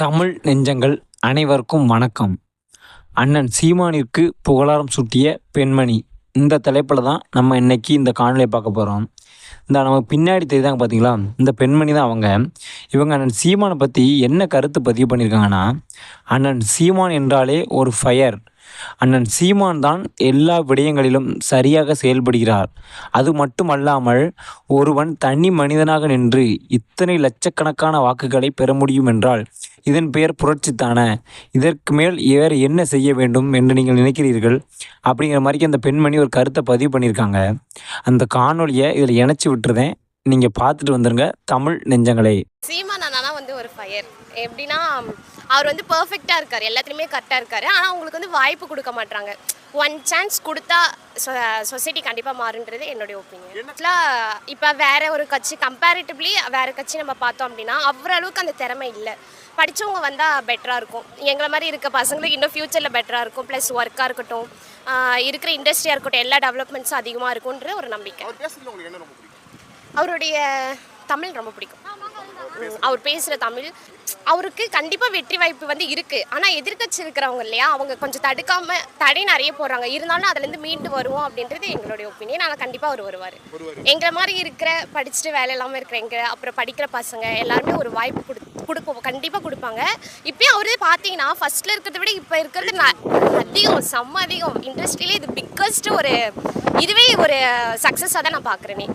தமிழ் நெஞ்சங்கள் அனைவருக்கும் வணக்கம். அண்ணன் சீமானிற்கு புகழாரம் சூட்டிய பெண்மணி. இந்த தலைப்பில் தான் நம்ம இன்னைக்கு இந்த காணொலியை பார்க்க போகிறோம் இந்த நம்ம பின்னாடி தெரியுதாங்க பார்த்தீங்களா இந்த பெண்மணி தான் அவங்க. இவங்க அண்ணன் சீமானை பற்றி என்ன கருத்து பதிவு பண்ணியிருக்காங்கன்னா அண்ணன் சீமான் என்றாலே ஒரு ஃபயர் அண்ணன் சீமான் தான் எல்லா விடயங்களிலும் சரியாக செயல்படுகிறார். அது மட்டுமல்லாமல் ஒருவன் தனி மனிதனாக நின்று இத்தனை லட்சக்கணக்கான வாக்குகளை பெற முடியும் என்றால் இதன் பெயர் புரட்சித்தானே இதற்கு மேல் வேறு என்ன செய்ய வேண்டும் என்று நீங்கள் நினைக்கிறீர்கள்? அப்படிங்கிற மாதிரிக்கு அந்த பெண்மணி ஒரு கருத்தை பதிவு பண்ணியிருக்காங்க. அந்த காணொலியை இதில் இணைச்சி விட்டுருதேன் நீங்கள் பார்த்துட்டு வந்துருங்க. தமிழ் நெஞ்சங்களே. சீமான் அண்ணா வந்து ஒரு ஃபயர் எப்படின்னா அவர் வந்து பர்ஃபெக்டாக இருக்கார். எல்லாத்துலேயுமே கரெக்டாக இருக்கார். ஆனால் அவங்களுக்கு வந்து வாய்ப்பு கொடுக்க மாட்டாங்க ஒன் சான்ஸ் கொடுத்தா சொசைட்டி கண்டிப்பாக மாறுன்றது என்னுடைய ஒப்பீனியன் இப்போ வேற ஒரு கட்சி கம்பேரிட்டிவ்லி வேற கட்சி நம்ம பார்த்தோம் அப்படின்னா அவர் அளவுக்கு அந்த திறமை இல்லை. படித்தவங்க வந்தால் பெட்டராக இருக்கும். எங்களை மாதிரி இருக்க பசங்களுக்கு இன்னும் ஃப்யூச்சரில் பெட்டராக இருக்கும். ப்ளஸ் ஒர்க்காக இருக்கட்டும். இருக்கிற இண்டஸ்ட்ரியாக இருக்கட்டும் எல்லா டெவலப்மெண்ட்ஸும் அதிகமாக இருக்கும்ன்ற ஒரு நம்பிக்கை. அவருடைய தமிழ் ரொம்ப பிடிக்கும். அவர் பேசுகிற தமிழ் அவருக்கு கண்டிப்பாக வெற்றி வாய்ப்பு வந்து இருக்குது ஆனால் எதிர்க்கட்சி இருக்கிறவங்க இல்லையா அவங்க கொஞ்சம் தடுக்காமல் தடை நிறைய போடுறாங்க. இருந்தாலும் அதுலேருந்து மீண்டு வருவோம் அப்படின்றது எங்களுடைய ஒப்பீனியன் ஆனால் கண்டிப்பாக அவர் வருவார். எங்களை மாதிரி இருக்கிற படிச்சுட்டு வேலை இல்லாமல் இருக்கிற எங்க அப்புறம் படிக்கிற பசங்க எல்லாருமே ஒரு வாய்ப்பு கொடு கொடுப்போம். கண்டிப்பாக கொடுப்பாங்க. இப்பயும் அவரே பார்த்தீங்கன்னா ஃபர்ஸ்ட்ல இருக்கிறத விட இப்போ இருக்கிறது அதிகம் செம்ம அதிகம். இண்டஸ்ட்ரியிலே இது பிக்கஸ்ட் ஒரு இதுவே ஒரு சக்ஸஸாக தான் நான் பார்க்குறேனே.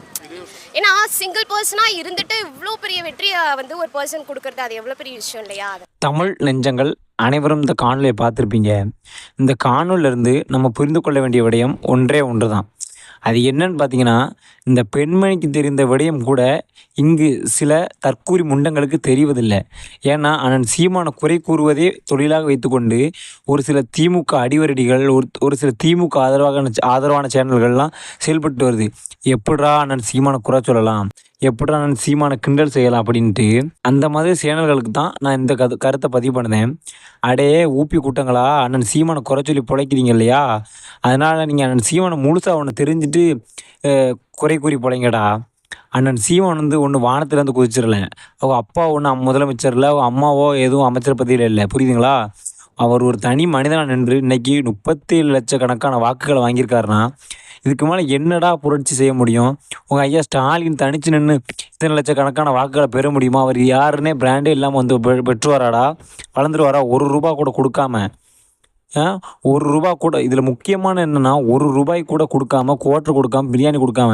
ஏன்னா சிங்கிள் பர்சனாக இருந்துட்டு இவ்வளோ பெரிய வெற்றியை வந்து ஒரு பர்சன் கொடுக்கறது அது எவ்வளோ பெரிய விஷயம் இல்லையா? அது. தமிழ் நெஞ்சங்கள் அனைவரும் இந்த காணொலியை பார்த்துருப்பீங்க. இந்த காணொலியிலிருந்து நம்ம புரிந்து கொள்ள வேண்டிய விடயம் ஒன்றே ஒன்று தான். அது என்னன்னு பார்த்தீங்கன்னா இந்த பெண்மணிக்கு தெரிந்த விடயம் கூட இங்கு சில தற்கூரி முண்டங்களுக்கு தெரிவதில்லை. ஏன்னா அண்ணன் சீமான குறை கூறுவதே தொழிலாக வைத்துக்கொண்டு ஒரு சில திமுக அடிவரடிகள் ஒரு ஒரு சில திமுக ஆதரவாக ஆதரவான சேனல்கள்லாம் செயல்பட்டு வருது. எப்படா அண்ணன் சீமான குறை சொல்லலாம்? எப்படா அண்ணன் சீமான கிண்டல் செய்யலாம் அப்படின்ட்டு அந்த மாதிரி சேனல்களுக்கு தான் நான் இந்த கது கருத்தை பதிவு பண்ணேன். அடே ஊப்பி கூட்டங்களா? அண்ணன் சீமானை குறை சொல்லி பிழைக்கிறீங்க இல்லையா? அதனால் நீங்கள் அண்ணன் சீமானை முழுசாக ஒன்று தெரிஞ்சுட்டு குறை கூறி பிழைங்கடா. அண்ணன் சீமான் வந்து ஒன்று வானத்துலேருந்து குதிச்சிடல. அவங்க அப்பா ஒன்றும் முதலமைச்சர் இல்லை அவங்க அம்மாவோ எதுவும் அமைச்சர் பதவியில் இல்லை. புரியுதுங்களா? அவர் ஒரு தனி மனிதனாக நின்று இன்னைக்கு முப்பத்தேழு லட்சக்கணக்கான வாக்குகளை வாங்கியிருக்காருன்னா இதுக்கு மேலே என்னடா புரட்சி செய்ய முடியும்? உங்கள் ஐயா ஸ்டாலின் தனிச்சு நின்று இத்தனை லட்சக்கணக்கான வாக்குகளை பெற முடியுமா? அவர் யாருன்னே பிராண்டே இல்லாமல் வந்து பெ- வளர்ந்துட்டு வரா ஒரு ரூபா கூட கொடுக்காம. ஒரு ரூபா கூட இதில் முக்கியமான என்னென்னா ஒரு ரூபாய் கூட கொடுக்காம குவார்டர் கொடுக்காம பிரியாணி கொடுக்காம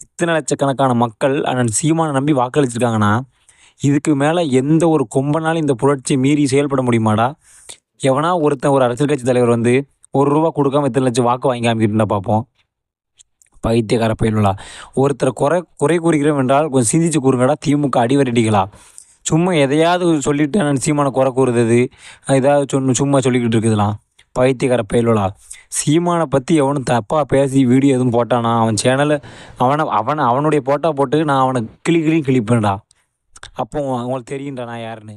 இத்தனை லட்சக்கணக்கான மக்கள் அண்ணன் சீமானை நம்பி வாக்களிச்சிருக்காங்கன்னா இதுக்கு மேலே எந்த ஒரு கொம்பனாலும் இந்த புரட்சியை மீறி செயல்பட முடியுமாடா? எவனா ஒருத்தன் ஒரு அரசியல் கட்சி தலைவர் வந்து ஒரு ரூபா கொடுக்காம இத்தனை லட்சம் வாக்கு வாங்கி காமிக்கிட்டு பார்ப்போம் பைத்தியக்கார பயிலுலா ஒருத்தரை குறை குறை கூறுகிறோம் என்றால் கொஞ்சம் சிந்திச்சு கூறுங்கடா திமுக அடிவரடிகளா. சும்மா எதையாவது சொல்லிட்டு நான் சீமானை குறை கூறுறது ஏதாவது சொன்ன சும்மா சொல்லிக்கிட்டு இருக்குதுலாம் பைத்தியக்கார பயிலுலா சீமானை பற்றி எவனும் தப்பாக பேசி வீடியோ எதுவும் போட்டானா அவன் சேனலை அவனை அவனை அவனுடைய போட்டா போட்டு நான் அவனை கிளி கிளி கிளிப்பேன்டா அப்போ அவங்களுக்கு தெரியும்டா நான் யாருன்னு.